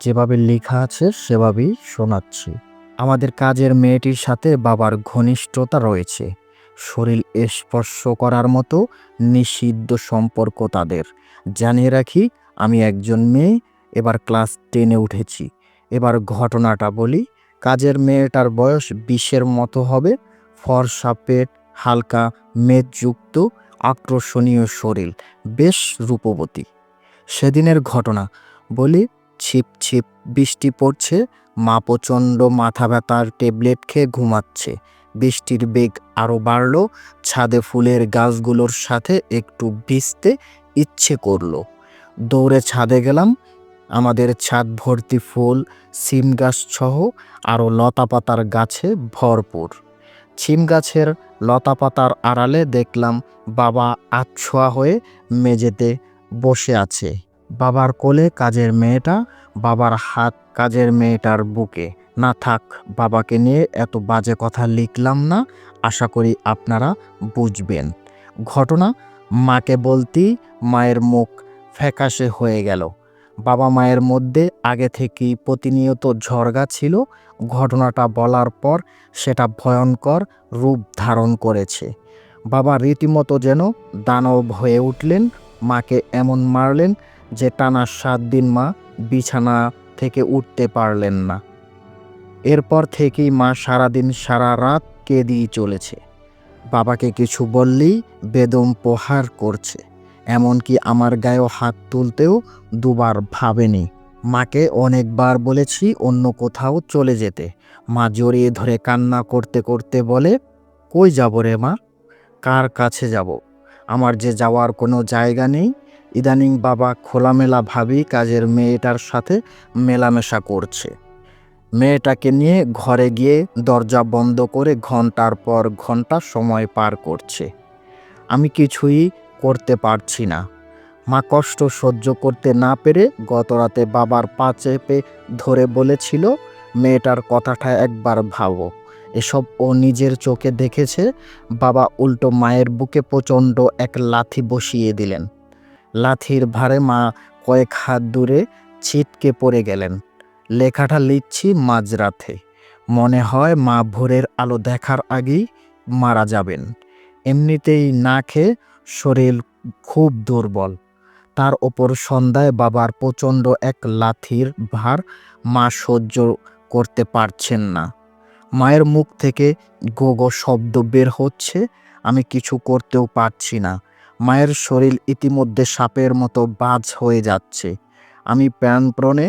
যেভাবে লেখা আছে, সেভাবেই শোনাচ্ছি। আমাদের কাজের মেয়েটির সাথে বাবার ঘনিষ্ঠতা রয়েছে। শরীর স্পর্শ করার মতো নিষিদ্ধ সম্পর্ক তাদের। জানিয়ে রাখি, আমি একজন মেয়ে, এবার ক্লাস টেনে উঠেছি। এবার ঘটনাটা বলি, কাজের মেয়েটার বয়স বিশের মতো হবে, ফর্সা পেট, হালকা মেদযুক্ত, আকর্ষণীয় শরীর, বেশ রূপবতী। সেদিনের ঘটনা বলি ছিপ ছিপ বৃষ্টি পড়ছে, মা প্রচণ্ড মাথা ব্যথার ট্যাবলেট খেয়ে ঘুমাচ্ছে। বৃষ্টির বেগ আরও বাড়ল, ছাদে ফুলের গাছগুলোর সাথে একটু ভিজতে ইচ্ছে করল। দৌড়ে ছাদে গেলাম, আমাদের ছাদ ভর্তি ফুল, সিম গাছ সহ আরও লতাপাতার গাছে ভরপুর। ছিম গাছের লতাপাতার আড়ালে দেখলাম বাবা আচ্ছোয়া হয়ে মেঝেতে বসে আছে। বাবার কোলে কাজের মেয়েটা, বাবার হাত কাজের মেয়েটার বুকে। না থাক, বাবাকে নিয়ে এত বাজে কথা লিখলাম না, আশা করি আপনারা বুঝবেন। ঘটনা, মাকে বলতেই মায়ের মুখ ফ্যাকাশে হয়ে গেল। বাবা মায়ের মধ্যে আগে থেকেই প্রতিনিয়ত ঝড়গা ছিল। ঘটনাটা বলার পর সেটা ভয়ঙ্কর রূপ ধারণ করেছে। বাবা রীতিমতো যেন দানব হয়ে উঠলেন, মাকে এমন মারলেন যে টানা সাত দিন মা বিছানা থেকে উঠতে পারলেন না। এরপর থেকেই মা সারাদিন সারা রাত কেঁদেই চলেছে। বাবাকে কিছু বললেই বেদম প্রহার করছে। এমনকি আমার গায়েও হাত তুলতেও দুবার ভাবেনি। মাকে অনেকবার বলেছি অন্য কোথাও চলে যেতে। মা জড়িয়ে ধরে কান্না করতে করতে বলে, কই যাব রে মা? কার কাছে যাব? আমার যে যাওয়ার কোনো জায়গা নেই ইদানিং বাবা খোলামেলা ভাবেই কাজের মেয়েটার সাথে মেলামেশা করছে। মেয়েটাকে নিয়ে ঘরে গিয়ে দরজা বন্ধ করে ঘণ্টার পর ঘণ্টা সময় পার করছে। আমি কিছুই করতে পারছি না। মা কষ্ট সহ্য করতে না পেরে গতরাতে বাবার পা চেপে ধরে বলেছিল, মেয়েটার কথাটা একবার ভাবো। এসব ও নিজের চোখে দেখেছে? বাবা উল্টো মায়ের বুকে প্রচণ্ড এক লাথি বসিয়ে দিলেন। লাথির ভারে মা কয়েক হাত দূরে ছিটকে পড়ে গেলেন। লেখাটা লিখছি মাঝরাতে। মনে হয় মা ভোরের আলো দেখার আগেই মারা যাবেন। এমনিতেই না খেয়ে শরীর খুব দুর্বল। তার ওপর সন্ধ্যায় বাবার প্রচণ্ড এক লাথির ভার মা সহ্য করতে পারছেন না। মায়ের মুখ থেকে গো গো শব্দ বের হচ্ছে, আমি কিছু করতেও পারছি না। মায়ের শরীর ইতিমধ্যে সাপের মতো বাজ হয়ে যাচ্ছে। আমি প্রাণপ্রণে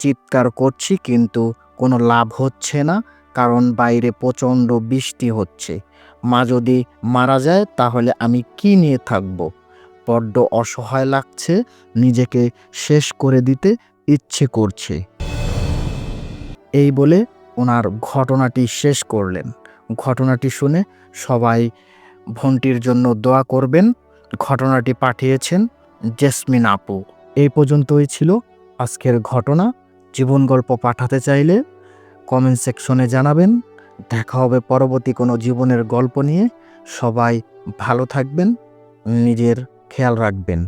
চিৎকার করছি কিন্তু কোনো লাভ হচ্ছে না, কারণ বাইরে প্রচণ্ড বৃষ্টি হচ্ছে। মা যদি মারা যায় তাহলে আমি কি নিয়ে থাকব? বড্ড অসহায় লাগছে, নিজেকে শেষ করে দিতে ইচ্ছে করছে। এই বলে ওনার ঘটনাটি শেষ করলেন। ঘটনাটি শুনে সবাই ভন্টির জন্য দোয়া করবেন। ঘটনাটি পাঠিয়েছেন জেসমিন আপু। এই পর্যন্তই ছিল আজকের ঘটনা। জীবন গল্প পাঠাতে চাইলে কমেন্ট সেকশনে জানাবেন। দেখা হবে পরবর্তী কোনো জীবনের গল্প নিয়ে। সবাই ভালো থাকবেন, নিজের খেয়াল রাখবেন।